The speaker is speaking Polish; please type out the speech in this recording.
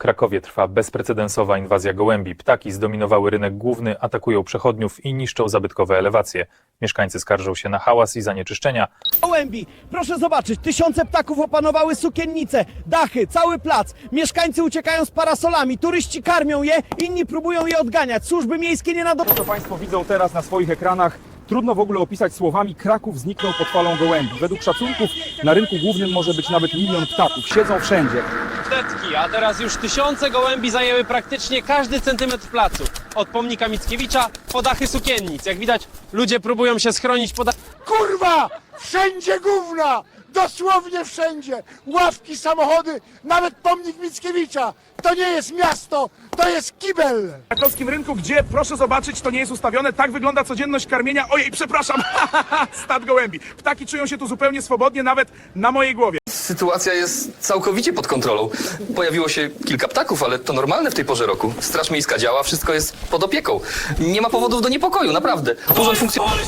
Krakowie trwa bezprecedensowa inwazja gołębi. Ptaki zdominowały rynek główny, atakują przechodniów i niszczą zabytkowe elewacje. Mieszkańcy skarżą się na hałas i zanieczyszczenia. Gołębi! Proszę zobaczyć, tysiące ptaków opanowały sukiennice, dachy, cały plac. Mieszkańcy uciekają z parasolami, turyści karmią je, inni próbują je odganiać. Służby miejskie nie nadążają. To Państwo widzą teraz na swoich ekranach. Trudno w ogóle opisać słowami Kraków zniknął pod falą gołębi. Według szacunków na rynku głównym może być nawet milion ptaków. Siedzą wszędzie. Setki, a teraz już tysiące gołębi zajęły praktycznie każdy centymetr placu. Od pomnika Mickiewicza po dachy sukiennic. Jak widać, ludzie próbują się schronić pod Kurwa! Wszędzie gówna! Dosłownie wszędzie! Ławki, samochody, nawet pomnik Mickiewicza! To nie jest miasto, to jest kibel! Na krakowskim rynku, gdzie proszę zobaczyć, to nie jest ustawione, tak wygląda codzienność karmienia. Ojej, przepraszam, stad gołębi. Ptaki czują się tu zupełnie swobodnie, nawet na mojej głowie. Sytuacja jest całkowicie pod kontrolą. Pojawiło się kilka ptaków, ale to normalne w tej porze roku. Straż miejska działa, wszystko jest pod opieką. Nie ma powodów do niepokoju, naprawdę. Urząd funkcjonuje.